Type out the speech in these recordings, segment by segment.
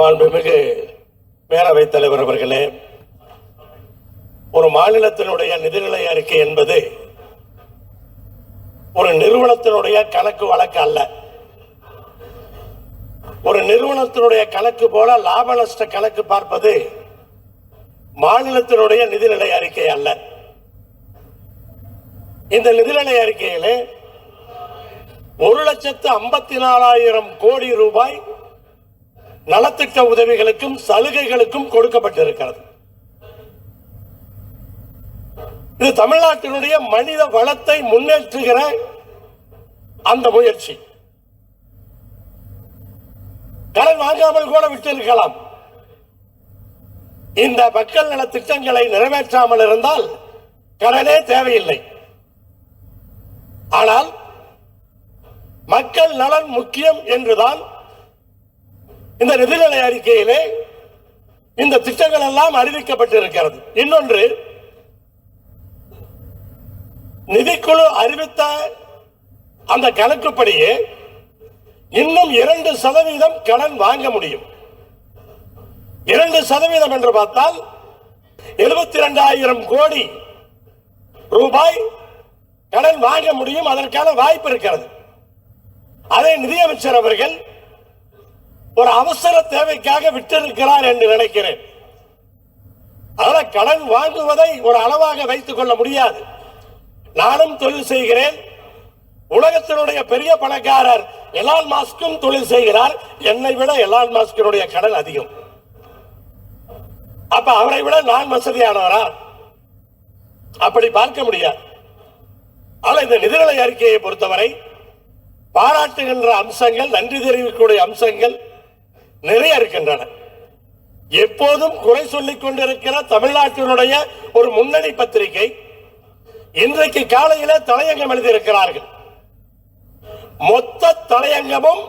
மாண்புமிகு பேரவைத் தலைவர் அவர்களே ஒரு மாநிலத்தினுடைய நிதிநிலை அறிக்கை என்பது ஒரு நிறுவனத்தினுடைய கணக்கு வழக்கு அல்ல. ஒரு நிறுவனத்தினுடைய கணக்கு போல லாப நஷ்ட கணக்கு பார்ப்பது மாநிலத்தினுடைய நிதிநிலை அறிக்கை அல்ல. இந்த நிதிநிலை அறிக்கையிலே ஒரு லட்சத்து ஐம்பத்தி நாலாயிரம் கோடி ரூபாய் நலத்திட்ட உதவிகளுக்கும் சலுகைகளுக்கும் கொடுக்கப்பட்டிருக்கிறது. இது தமிழ்நாட்டினுடைய மனித வளத்தை முன்னேற்றுகிற அந்த முயற்சி. கடன் வாங்காமல் கூட விட்டிருக்கலாம். இந்த மக்கள் நல திட்டங்களை நிறைவேற்றாமல் இருந்தால் கடனே தேவையில்லை. ஆனால் மக்கள் நலன் முக்கியம் என்றுதான் இந்த நிதிநிலை அறிக்கையிலே இந்த திட்டங்கள் எல்லாம் அறிவிக்கப்பட்டிருக்கிறது. இன்னொன்று நிதிக்குழு அறிவித்த அந்த கணக்குப்படியே இன்னும் இரண்டு சதவீதம் கடன் வாங்க முடியும். இரண்டு சதவீதம் என்று பார்த்தால் எழுபத்தி இரண்டாயிரம் கோடி ரூபாய் கடன் வாங்க முடியும் அதற்கான வாய்ப்பு இருக்கிறது. அதை நிதியமைச்சர் அவர்கள் ஒரு அவசர தேவைக்காக விட்டிருக்கிறார் என்று நினைக்கிறேன். அதனால கடன் வாங்குவதை ஒரு அளவாக வைத்துக் கொள்ள முடியாது. நானும் தொழில் செய்கிறேன். உலகத்தினுடைய பெரிய பணக்காரர் எலான் மாஸ்கும் தொழில் செய்கிறார். என்னை விட எலான் மாஸ்கினுடைய கடன் அதிகம். அப்ப அவரை விட நான் வசதியானவரா? அப்படி பார்க்க முடியாது. ஆனா இந்த நிதிநிலை அறிக்கையை பொறுத்தவரை பாராட்டுகின்ற அம்சங்கள் நன்றி தெரிவிக்கக்கூடிய அம்சங்கள் நிறைய இருக்கின்றன. எப்போதும் குறை சொல்லிக் கொண்டிருக்கிற தமிழ்நாட்டினுடைய ஒரு முன்னணி பத்திரிகை இன்றைக்கு காலையில தலையங்கம் எழுதியிருக்கிறார்கள். மொத்த தலையங்கமும்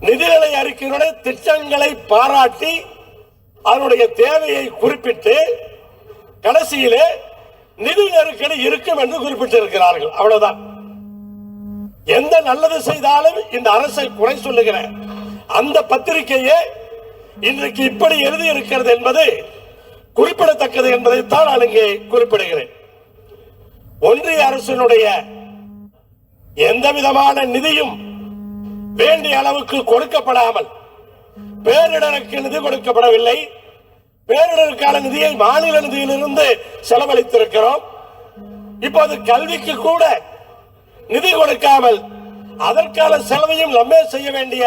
நிதிநிலை அறிக்கையினுடைய திட்டங்களை பாராட்டி அதனுடைய தேவையை குறிப்பிட்டு கடைசியிலே நிதி நெருக்கடி இருக்கும் என்று குறிப்பிட்டிருக்கிறார்கள். அவ்வளவுதான். எந்த நல்லது செய்தாலும் இந்த அரசை குறை சொல்லுகிறேன் அந்த பத்திரிகையே இன்றைக்கு இப்படி எழுதி இருக்கிறது என்பது குறிப்பிடத்தக்கது என்பதைத்தான் நான் இங்கே குறிப்பிடுகிறேன். ஒன்றிய அரசினுடைய எந்த விதமான நிதியும் வேண்டிய அளவுக்கு கொடுக்கப்படாமல் பேரிடருக்கு நிதி கொடுக்கப்படவில்லை. பேரிடருக்கான நிதியை மாநில நிதியிலிருந்து செலவழித்திருக்கிறோம். இப்போது கல்விக்கு கூட நிதி கொடுக்காமல் அதற்கான செலவையும் நம்மே செய்ய வேண்டிய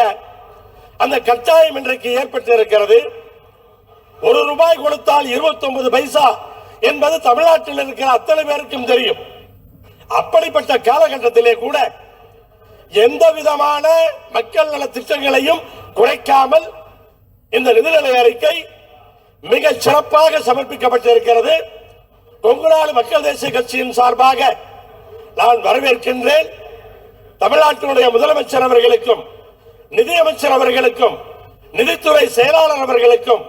அந்த கட்டாயம் இன்றைக்கு ஏற்பட்டிருக்கிறது. ஒரு ரூபாய் கொடுத்தால் 29 பைசா என்பது தமிழ்நாட்டில் இருக்கிற அத்தனை பேருக்கும் தெரியும். அப்படிப்பட்ட காலகட்டத்திலே கூட எந்த விதமான மக்கள் நல திட்டங்களையும் குறைக்காமல் இந்த நிதிநிலை அறிக்கை மிக சிறப்பாக சமர்ப்பிக்கப்பட்டிருக்கிறது. கொங்குநாடு மக்கள் தேசிய கட்சியின் சார்பாக நான் வரவேற்கின்றேன். தமிழ்நாட்டினுடைய முதலமைச்சர் அவர்களுக்கும் நிதியமைச்சர் அவர்களுக்கும் நிதித்துறை செயலாளர் அவர்களுக்கும்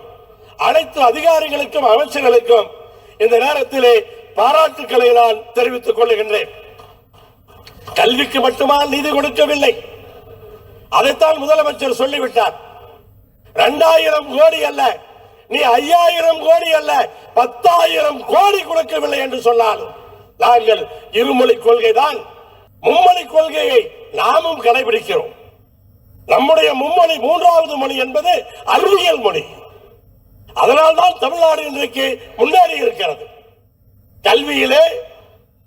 அனைத்து அதிகாரிகளுக்கும் அமைச்சர்களுக்கும் இந்த நேரத்திலே பாராட்டுக்களை நான் தெரிவித்துக் கொள்ளுகின்றேன் கல்விக்கு மட்டுமா நிதி கொடுக்கவில்லை. அதைத்தான் முதலமைச்சர் சொல்லிவிட்டார். இரண்டாயிரம் கோடி அல்ல நீ ஐயாயிரம் கோடி அல்ல பத்தாயிரம் கோடி கொடுக்கவில்லை என்று சொன்னாலும் நாங்கள் இருமொழி கொள்கைதான் மும்மொழி கொள்கையை நாமும் கடைபிடிக்கிறோம். நம்முடைய மும்மொழி மூன்றாவது மொழி என்பது அறிவியல் மொழி. அதனால்தான் தமிழ்நாடு இன்றைக்கு முன்னேறி இருக்கிறது. கல்வியிலே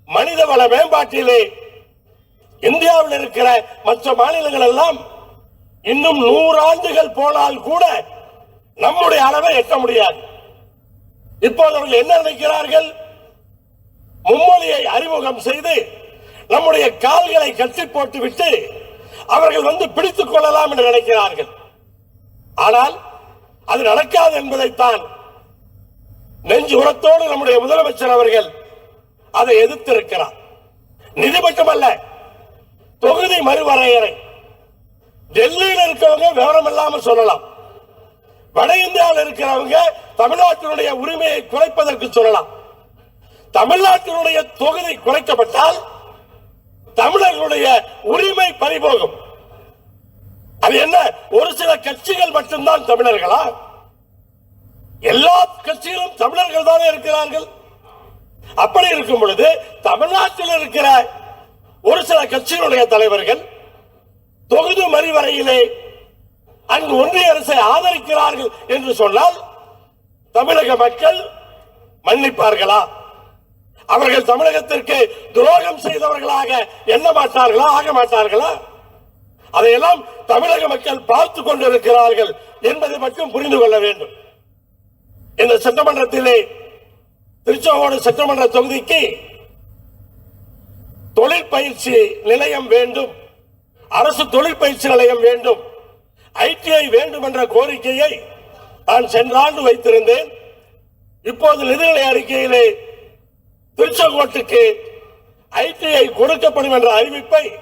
மனிதவள மேம்பாட்டிலே இந்தியாவில் இருக்கிற மற்ற மாநிலங்கள் எல்லாம் இன்னும் நூறு ஆண்டுகள் போனால் கூட நம்முடைய அளவை எட்ட முடியாது. இப்போது அவர்கள் என்ன நினைக்கிறார்கள்? மும்மொழியை அறிமுகம் செய்து நம்முடைய கால்களை கட்டி போட்டு விட்டு அவர்கள் வந்து பிடித்துக் கொள்ளலாம் என்று நினைக்கிறார்கள். ஆனால் அது நடக்காது என்பதைத்தான் நெஞ்சு உரத்தோடு நம்முடைய முதலமைச்சர் அவர்கள் அதை எதிர்த்திருக்கிறார். நிதி மட்டுமல்ல தொகுதி மறுவரையறை. டெல்லியில் இருக்கவங்க விவரம் இல்லாமல் சொல்லலாம். வட இந்தியாவில் இருக்கிறவங்க தமிழ்நாட்டினுடைய உரிமையை குறைப்பதற்கு சொல்லலாம். தமிழ்நாட்டினுடைய தொகுதி குறைக்கப்பட்டால் தமிழர்களுடைய உரிமை பறிபோகும். அது என்ன? ஒரு சில கட்சிகள் மட்டும்தான் தமிழர்களா? எல்லா கட்சிகளும் தமிழர்கள் தானே இருக்கிறார்கள். அப்படி இருக்கும் பொழுது தமிழ்நாட்டில் இருக்கிற ஒரு சில கட்சியினுடைய தலைவர்கள் தொகுதி மறிவரையிலே அங்கு ஒன்றிய அரசை ஆதரிக்கிறார்கள் என்று சொன்னால் தமிழக மக்கள் மன்னிப்பார்களா? அவர்கள் தமிழகத்திற்கு துரோகம் செய்தவர்களாக எண்ண மாட்டார்களா? ஆக மாட்டார்களா? அதையெல்லாம் தமிழக மக்கள் பார்த்து கொண்டிருக்கிறார்கள் என்பதை மட்டும் புரிந்து கொள்ள வேண்டும். இந்த சட்டமன்றத்திலே திருச்செங்கோடு சட்டமன்ற தொகுதிக்கு தொழிற்பயிற்சி நிலையம் வேண்டும். அரசு தொழிற்பயிற்சி நிலையம் வேண்டும். ஐடிஐ வேண்டும் என்ற கோரிக்கையை நான் சென்ற ஆண்டு வைத்திருந்தேன். இப்போது நிதிநிலை அறிக்கையிலே திருச்செங்கோட்டுக்கு ஐடிஐ கொடுக்கப்படும் என்ற அறிவிப்பை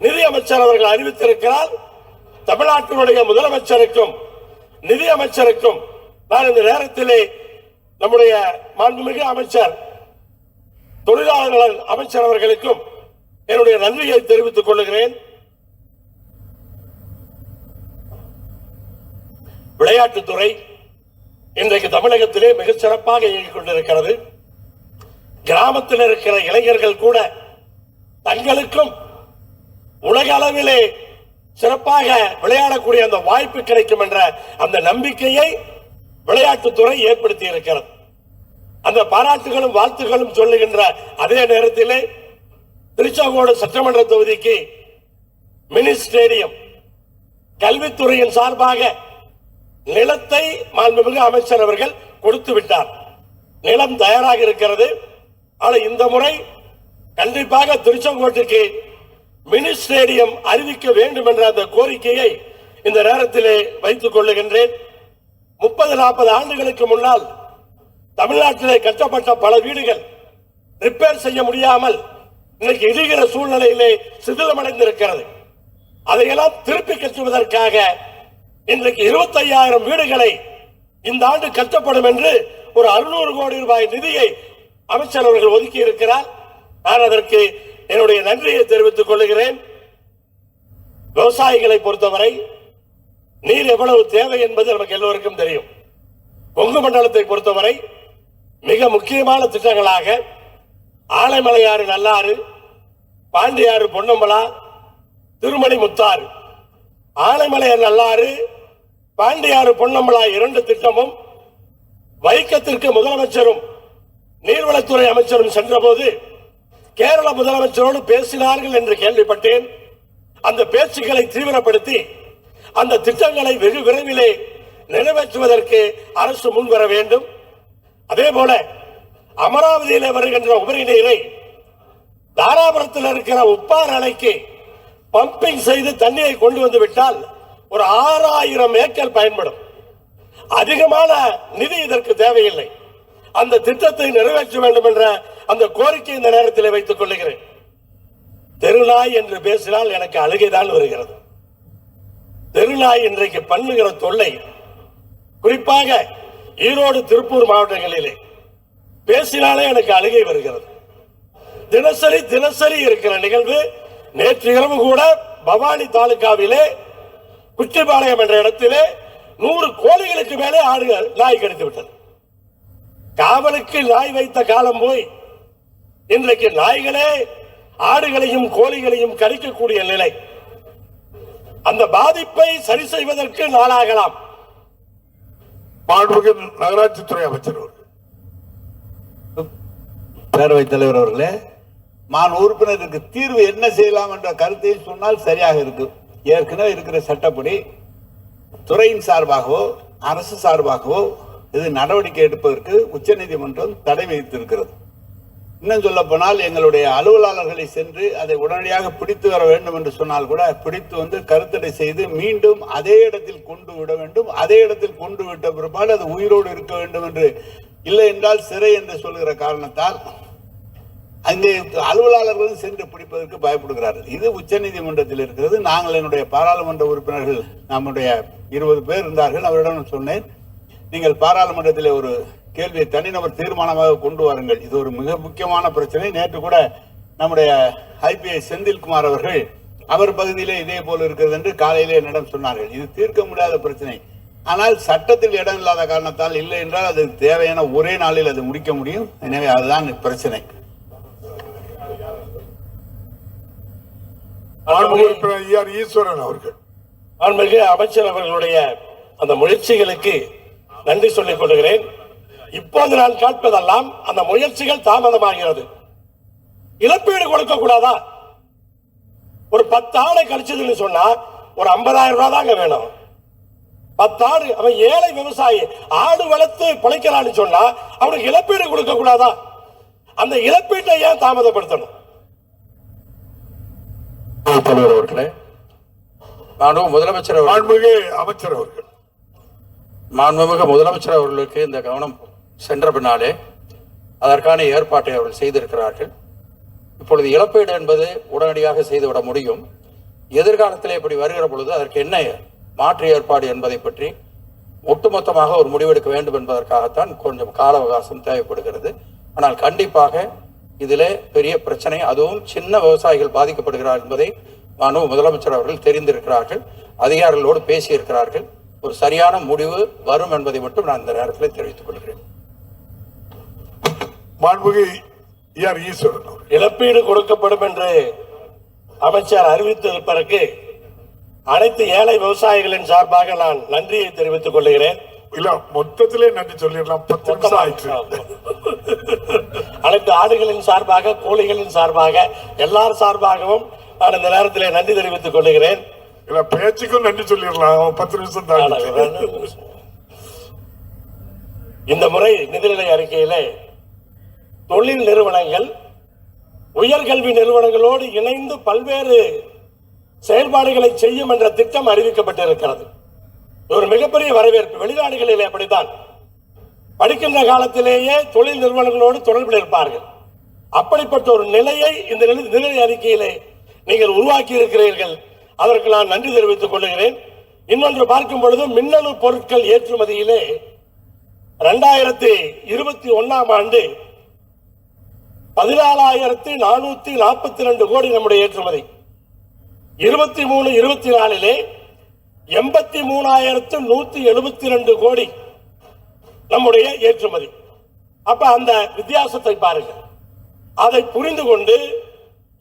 நிதியமைச்சர் அவர்கள் அறிவித்திருக்கிறார். தமிழ்நாட்டினுடைய முதலமைச்சருக்கும் நிதியமைச்சருக்கும் நான் இந்த நேரத்திலே நம்முடைய மாண்புமிகு அமைச்சர் தொழிலாளர் அமைச்சர் அவர்களுக்கும் என்னுடைய நன்றியை தெரிவித்துக் கொள்கிறேன். விளையாட்டுத்துறை இன்றைக்கு தமிழகத்திலே மிகச் சிறப்பாக இயங்கிக் கொண்டிருக்கிறது. கிராமத்தில் இருக்கிற இளைஞர்கள் கூட தங்களுக்கும் உலக அளவிலே சிறப்பாக விளையாடக்கூடிய அந்த வாய்ப்பு கிடைக்கும் என்ற அந்த நம்பிக்கையை விளையாட்டுத்துறை ஏற்படுத்தி இருக்கிறது. அந்த பாராட்டுகளும் வாழ்த்துகளும் சொல்லுகின்ற அதே நேரத்திலே திருச்செங்கோடு சட்டமன்ற தொகுதிக்கு மினி ஸ்டேடியம் கல்வித்துறையின் சார்பாக நிலத்தை மாண்புமிகு அமைச்சர் அவர்கள் கொடுத்து விட்டார். நிலம் தயாராக இருக்கிறது. ஆனால் இந்த முறை கண்டிப்பாக திருச்செங்கோட்டுக்கு மினி ஸ்டேடியம் அறிவிக்க வேண்டும் என்ற அந்த கோரிக்கையை இந்த நேரத்திலே வைத்துக் கொள்ளுகின்றேன். முப்பது நாற்பது ஆண்டுகளுக்கு முன்னால் தமிழ்நாட்டிலே கட்டப்பட்ட பல வீடுகள் ரிப்பேர் செய்ய முடியாமல் இன்னைக்கு இடிகிற சூழ்நிலையிலே சிதிலமடைந்திருக்கிறது. அதையெல்லாம் திருப்பி கட்டுவதற்காக இன்றைக்கு இருபத்தையாயிரம் வீடுகளை இந்த ஆண்டு கட்டப்படும் என்று ஒரு அறுநூறு கோடி ரூபாய் நிதியை அமைச்சர் அவர்கள் ஒதுக்கி இருக்கிறார். நான் அதற்கு என்னுடைய நன்றியை தெரிவித்துக் கொள்கிறேன். விவசாயிகளை பொறுத்தவரை நீர் எவ்வளவு தேவை என்பது நமக்கு எல்லோருக்கும் தெரியும். கொங்கு மண்டலத்தை பொறுத்தவரை மிக முக்கியமான திட்டங்களாக ஆலைமலையாறு நல்லாறு பாண்டியாறு பொன்னம்பலா திருமணி முத்தாறு. ஆலைமலையார் நல்லாறு பாண்டியாறு பொன்னம்பலா இரண்டு திட்டமும் வைக்கத்திற்கு முதலமைச்சரும் நீர்வளத்துறை அமைச்சரும் சென்றபோது கேரள முதலமைச்சரோடு பேசினார்கள் என்று கேள்விப்பட்டேன். அந்த பேச்சுக்களை தீவிரப்படுத்தி அந்த திட்டங்களை வெகு விரைவிலே நிறைவேற்றுவதற்கு அரசு முன்வர வேண்டும். அதே போல அமராவதியில் வருகின்ற உபரி நீரை தாராபுரத்தில் இருக்கிற உப்பார் அணைக்கு பம்பிங் செய்து தண்ணீரை கொண்டு வந்து விட்டால் ஒரு ஆறாயிரம் ஏக்கர் பயன்படும். அதிகமான நிதி இதற்கு தேவையில்லை. அந்த திட்டத்தை நிறைவேற்ற வேண்டும் என்ற அந்த கோரிக்கை இந்த நேரத்தில் வைத்துக் கொள்ளுகிறேன். தெருநாய் என்று பேசினால் எனக்கு அழுகைதான் வருகிறது. தெருநாய் இன்றைக்கு பண்ணுகிற தொல்லை குறிப்பாக ஈரோடு திருப்பூர் மாவட்டங்களிலே பேசினாலே எனக்கு அழுகை வருகிறது. தினசரி தினசரி இருக்கிற நிகழ்வு நேற்று இரவு கூட பவானி தாலுகாவிலே குச்சிபாளையம் என்ற இடத்திலே நூறு கோழிகளுக்கு மேலே ஆடுகள் நாய் கடித்து விட்டது காவலுக்கு நாய் வைத்த காலம் போய் இன்றைக்கு நாய்களே ஆடுகளையும் கோழிகளையும் கடிக்கக்கூடிய நிலை. அந்த பாதிப்பை சரி செய்வதற்கு நாளாகலாம். மாண்புமிகு நகராட்சித்துறை அமைச்சர் பேரவைத் தலைவர் அவர்களே மான் உறுப்பினருக்கு தீர்வு என்ன செய்யலாம் என்ற கருத்தை சொன்னால் சரியாக இருக்கும். ஏற்கனவே இருக்கிற சட்டப்படி துறையின் சார்பாகவோ அரசு சார்பாகவோ இது நடவடிக்கை எடுப்பதற்கு உச்சநீதிமன்றம் தடை விதித்திருக்கிறது. இன்னும் சொல்ல போனால் எங்களுடைய அலுவலாளர்களை சென்று அதை உடனடியாக பிடித்து வர வேண்டும் என்று சொன்னால் கூட பிடித்து வந்து கருத்தடை செய்து மீண்டும் அதே இடத்தில் கொண்டு விட வேண்டும். அதே இடத்தில் கொண்டு விட்ட பிற்பாடு அது உயிரோடு இருக்க வேண்டும் என்று இல்லை என்றால் சிறை என்று சொல்கிற காரணத்தால் அங்கே அலுவலாளர்களும் சென்று பிடிப்பதற்கு பயப்படுகிறார்கள். இது உச்சநீதிமன்றத்தில் இருக்கிறது. நாங்கள் என்னுடைய பாராளுமன்ற உறுப்பினர்கள் நம்முடைய இருபது பேர் இருந்தார்கள். அவரிடம் நான் சொன்னேன். நீங்கள் பாராளுமன்றத்தில் ஒரு கேள்வியை தனிநபர் தீர்மானமாக கொண்டு வாருங்கள். இது ஒரு மிக முக்கியமான பிரச்சனை. நேற்று கூட நம்முடைய ஐபிஐ செந்தில்குமார் அவர்கள் அவர் பகுதியிலே இதே போல் இருக்கிறது என்று காலையிலே என்னிடம் சொன்னார்கள். இது தீர்க்க முடியாத பிரச்சனை. ஆனால் சட்டத்தில் இடம் இல்லாத காரணத்தால் இல்லை என்றால் அது தேவையான ஒரே நாளில் அது முடிக்க முடியும். எனவே அதுதான் பிரச்சனை. ஈஸ்வரன் அவர்கள். அமைச்சர் அவர்களுடைய அந்த முயற்சிகளுக்கு நன்றி சொல்லிக் கொள்கிறேன். இப்போது நான் கேட்பதெல்லாம் அந்த முயற்சிகள் தாமதமாகிறது. இழப்பீடு கொடுக்க கூடாதா? ஒரு பத்து ஆடை கழிச்சதுன்னு சொன்னா ஒரு ஐம்பதாயிரம் ரூபாய் தாங்க வேணும். பத்து ஆடு அவன் ஏழை விவசாயி ஆடு வளர்த்து பிழைக்கிறான்னு சொன்னா அவனுக்கு இழப்பீடு கொடுக்க கூடாதா? அந்த இழப்பீட்டை ஏன் தாமதப்படுத்தணும்? தலைவர் அவர்களே மாண்பு முதலமைச்சர் அவர்கள். மாண்புமிகு அமைச்சர் அவர்கள். மாண்புமிகு முதலமைச்சர் அவர்களுக்கு இந்த கவனம் சென்ற பின்னாலே அதற்கான ஏற்பாட்டை அவர்கள் செய்திருக்கிறார்கள். இப்பொழுது இழப்பீடு என்பது உடனடியாக செய்துவிட முடியும். எதிர்காலத்தில் இப்படி வருகிற பொழுது அதற்கு என்ன மாற்று ஏற்பாடு என்பதை பற்றி ஒட்டுமொத்தமாக ஒரு முடிவெடுக்க வேண்டும் என்பதற்காகத்தான் கொஞ்சம் கால அவகாசம் தேவைப்படுகிறது. ஆனால் கண்டிப்பாக இதில் பெரிய பிரச்சனை அதுவும் சின்ன விவசாயிகள் பாதிக்கப்படுகிறார் என்பதை மாணவ முதலமைச்சர் அவர்கள் தெரிந்திருக்கிறார்கள். அதிகாரிகளோடு பேசியிருக்கிறார்கள். ஒரு சரியான முடிவு வரும் என்பதை மட்டும் நான் இந்த நேரத்தில் தெரிவித்துக் கொள்கிறேன். இழப்பீடு கொடுக்கப்படும் என்று அமைச்சர் அறிவித்திருப்பதற்கு அனைத்து ஏழை விவசாயிகளின் சார்பாக நான் நன்றியை தெரிவித்துக் கொள்கிறேன். இல்ல மொத்தத்திலே நன்றி சொல்லிடலாம். பத்து நிமிஷம் ஆயிடுச்சு. அனைத்து ஆடுகளின் சார்பாக கோழிகளின் சார்பாக எல்லார் சார்பாகவும் நான் இந்த நேரத்திலே நன்றி தெரிவித்துக் கொள்கிறேன். இல்ல பேச்சுக்கும் நன்றி சொல்லிடலாம். பத்து நிமிஷம் தான் இந்த முறை நிதிநிலை அறிக்கையிலே தொழில் நிறுவனங்கள் உயர்கல்வி நிறுவனங்களோடு இணைந்து பல்வேறு செயல்பாடுகளை செய்யும் என்ற திட்டம் அறிவிக்கப்பட்டிருக்கிறது. ஒரு மிகப்பெரிய வரவேற்பு. வெளிநாடுகளிலே அப்படித்தான். படிக்கின்ற காலத்திலேயே தொழில் நிறுவனங்களோடு தொடர்பில் இருப்பார்கள். அப்படிப்பட்ட ஒரு நிலையை இந்த நிலை- நிதிநிலை அறிக்கையிலே நீங்கள் உருவாக்கி இருக்கிறீர்கள் அதற்கு நான் நன்றி தெரிவித்துக் கொள்கிறேன். இன்னொன்று பார்க்கும் பொழுது மின்னணு பொருட்கள் ஏற்றுமதியிலே ரெண்டாயிரத்தி இருபத்தி ஒன்னாம் ஆண்டு பதினாலாயிரத்தி நானூத்தி நாற்பத்தி ரெண்டு கோடி நம்முடைய ஏற்றுமதி. இருபத்தி மூணு இருபத்தி நாலிலே எண்பத்தி மூணாயிரத்து நூத்தி எழுபத்தி ரெண்டு கோடி நம்முடைய ஏற்றுமதி. அப்ப அந்த வித்தியாசத்தை பாருங்கள். அதை புரிந்து கொண்டு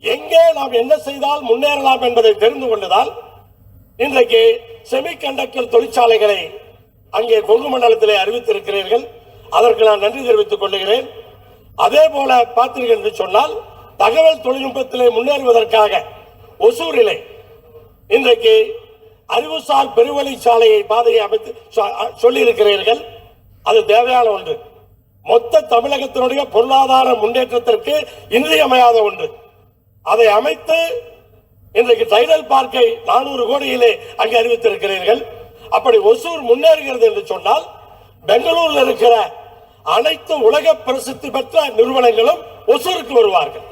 எங்கே நாம் என்ன செய்தால் முன்னேறலாம் என்பதை தெரிந்து கொண்டதால் இன்றைக்கு செமிகண்டக்டர் தொழிற்சாலைகளை அங்கே கொங்கு மண்டலத்திலே அறிவித்திருக்கிறீர்கள். அதற்கு நான் நன்றி தெரிவித்துக் கொள்கிறேன். அதே போல பார்த்தீர்கள் என்று சொன்னால் தகவல் தொழில்நுட்பத்திலே முன்னேறுவதற்காக ஒசூரிலே இன்றைக்கு அறிவுசார் பெருவழிச்சாலையை பாதையை அமைத்து சொல்லி இருக்கிறீர்கள் அது தேவையான ஒன்று. மொத்த தமிழகத்தினுடைய பொருளாதார முன்னேற்றத்திற்கு இன்றியமையாத ஒன்று. அதை அமைத்து இன்றைக்கு டைடல் பார்க்கை நானூறு கோடியிலே அங்கே அறிவித்திருக்கிறீர்கள். அப்படி ஒசூர் முன்னேறுகிறது என்று சொன்னால் பெங்களூர்ல இருக்கிற அனைத்து உலக பிரசித்தி பெற்ற நிறுவனங்களும் ஒசூருக்கு வருவார்கள்.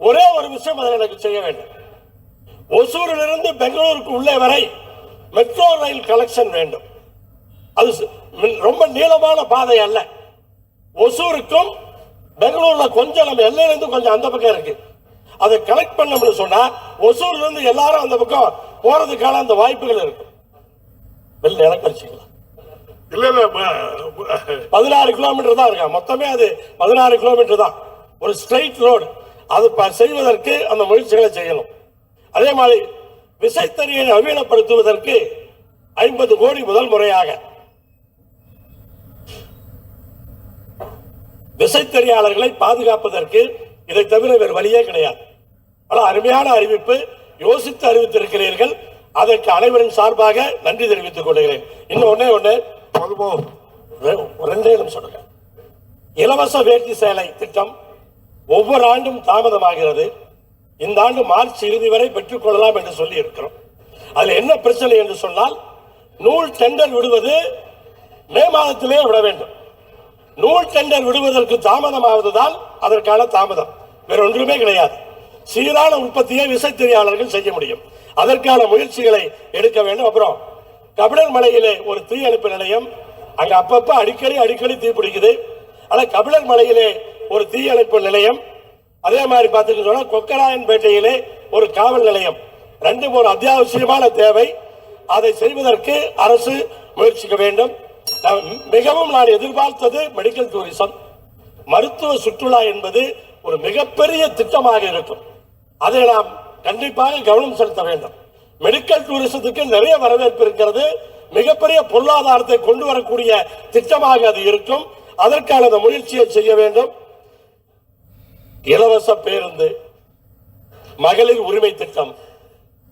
ஒரே ஒரு விஷயம் அதை எனக்கு செய்ய வேண்டும். ஒசூரிலிருந்து பெங்களூருக்கு உள்ளே வரை மெட்ரோ ரயில் கலெக்ஷன் வேண்டும். அது ரொம்ப நீளமான பாதை அல்ல. ஒசூருக்கும் பெங்களூர்ல கொஞ்சம் நம்ம எல்லையிலிருந்து கொஞ்சம் அந்த பக்கம் இருக்கு. அதை கனெக்ட் பண்ணோம்னு சொன்னா ஒசூர்ல இருந்து எல்லாரும் அந்த பக்கம் போறதுக்கான அந்த வாய்ப்புகள் இருக்கு வெளில எனக்கு வச்சுக்கலாம் இல்ல இல்ல பதினாறு கிலோமீட்டர் தான் இருக்கா? மொத்தமே அது பதினாறு கிலோமீட்டர் தான். ஒரு ஸ்ட்ரைட் ரோடு அது செய்வதற்கு அந்த முயற்சிகளை செய்யணும். அதே மாதிரி விசைத்தறியை நவீனப்படுத்துவதற்கு ஐம்பது கோடி முதல் முறையாக. விசைத்தறியாளர்களை பாதுகாப்பதற்கு இதை தவிர வேறு வழியே கிடையாது. பல அருமையான அறிவிப்பு யோசித்து அறிவித்திருக்கிறீர்கள். அதற்கு அனைவரின் சார்பாக நன்றி தெரிவித்துக் கொள்கிறேன். இன்னும் ஒண்ணே ஒண்ணு போதுமோ ரெண்டே நிமிஷம் சொல்லுங்க இலவச வேட்டி சேலை திட்டம் ஒவ்வொரு ஆண்டும் தாமதமாகிறது. இந்த ஆண்டு மார்ச் இறுதி வரை பெற்றுக் கொள்ளலாம் என்று சொல்லி இருக்கிறோம் அதுல என்ன பிரச்சனை என்று சொன்னால் நூல் டெண்டர் விடுவது மே மாதத்திலே விட வேண்டும். நூல் டெண்டர் விடுவதற்கு தாமதமாவதுதான் அதற்கான தாமதம். வேற ஒன்றுமே கிடையாது. சீரான உற்பத்தியை விசைத்தறியாளர்கள் செய்ய முடியும். அதற்கான முயற்சிகளை எடுக்க வேண்டும். அப்புறம் கபிலர் மலையிலே ஒரு தீயணைப்பு நிலையம். அங்க அப்பப்ப அடிக்கடி அடிக்கடி தீ பிடிக்குது. ஆனா கபிலர் மலையிலே ஒரு தீயணைப்பு நிலையம். அதே மாதிரி பார்த்துக்கிட்டு சொன்னா கொக்கராயன்பேட்டையிலே ஒரு காவல் நிலையம். ரெண்டு மூணு அத்தியாவசியமான தேவை. அதை செய்வதற்கு அரசு முயற்சிக்க வேண்டும். மிகவும் நான் எதிர்பார்த்தது மெடிக்கல் டூரிசம் மருத்துவ சுற்றுலா என்பது ஒரு மிகப்பெரிய திட்டமாக இருக்கும். அதை நாம் கண்டிப்பாக கவனம் செலுத்த வேண்டும். மெடிக்கல் டூரிசத்துக்கு நிறைய வரவேற்பு இருக்கிறது. மிகப்பெரிய பொருளாதாரத்தை கொண்டு வரக்கூடிய திட்டமாக அது இருக்கும். அதற்கான அந்த முயற்சியை செய்ய வேண்டும். இலவச பேருந்து மகளிர் உரிமை திட்டம்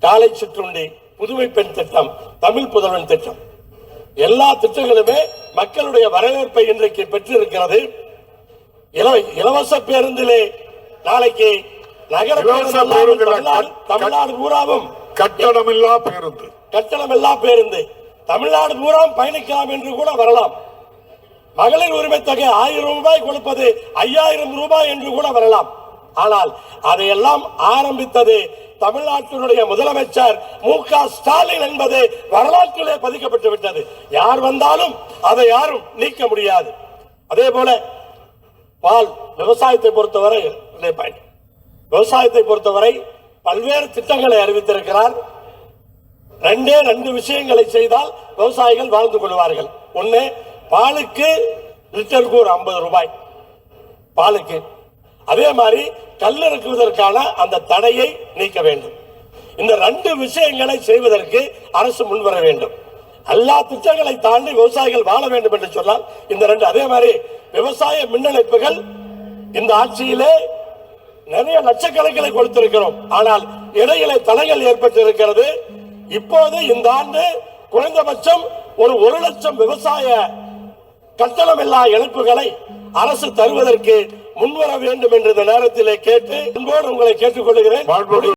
காலை சிற்றுண்டி புதுமை பெண் திட்டம் தமிழ் புதல்வன் திட்டம். எல்லா திட்டங்களுமே மக்களுடைய வரவேற்பை இன்றைக்கு பெற்றிருக்கிறது. இலவ- இலவச பேருந்திலே நாளைக்கு நகர தமிழ்நாடு பூராவும் கட்டணமில்லா பேருந்து. கட்டணம் எல்லா பேருந்து. தமிழ்நாடு பூரா பயணிக்கலாம் என்று கூட வரலாம். மகளிர் உரிமை தொகை ஆயிரம் ரூபாய் கொடுப்பது ஐயாயிரம் ரூபாய் என்று கூட வரலாம். ஆனால் அதையெல்லாம் ஆரம்பித்தது தமிழ்நாட்டினுடைய முதலமைச்சர் மு க ஸ்டாலின் என்பது வரலாற்றிலே பதிக்கப்பட்டு விட்டது. யார் வந்தாலும் அதை யாரும் நீக்க முடியாது. அதே போல பால் விவசாயத்தை பொறுத்தவரை. விவசாயத்தை பொறுத்தவரை பல்வேறு திட்டங்களை அறிவித்திருக்கிறார். ரெண்டே ரெண்டு விஷயங்களை செய்தால் விவசாயிகள் வாழ்ந்து கொள்வார்கள். ஒன்று பாலுக்கு லிட்டருக்கு ஒரு ஐம்பது ரூபாய். பாலுக்கு. அதே மாதிரி கல் இறக்குவதற்கான அந்த தடையை நீக்க வேண்டும். இந்த ரெண்டு விஷயங்களை செய்வதற்கு அரசு முன்வர வேண்டும். எல்லா திட்டங்களை தாண்டி விவசாயிகள் வாழ வேண்டும் என்று சொன்னால் இந்த ரெண்டு அதே மாதிரி விவசாய மின்னழைப்புகள் இந்த ஆட்சியிலே நிறைய லட்சக்கணக்கில் கொடுத்திருக்கிறோம். ஆனால் இடையில தடைகள் ஏற்பட்டிருக்கிறது. இப்போது இந்த ஆண்டு குறைந்தபட்சம் ஒரு ஒரு லட்சம் விவசாய கட்டணமில்லா இழப்புகளை அரசு தருவதற்கு முன்வர வேண்டும் என்ற இந்த நேரத்திலே கேட்டு உங்களை கேட்டுக்கொள்கிறேன்.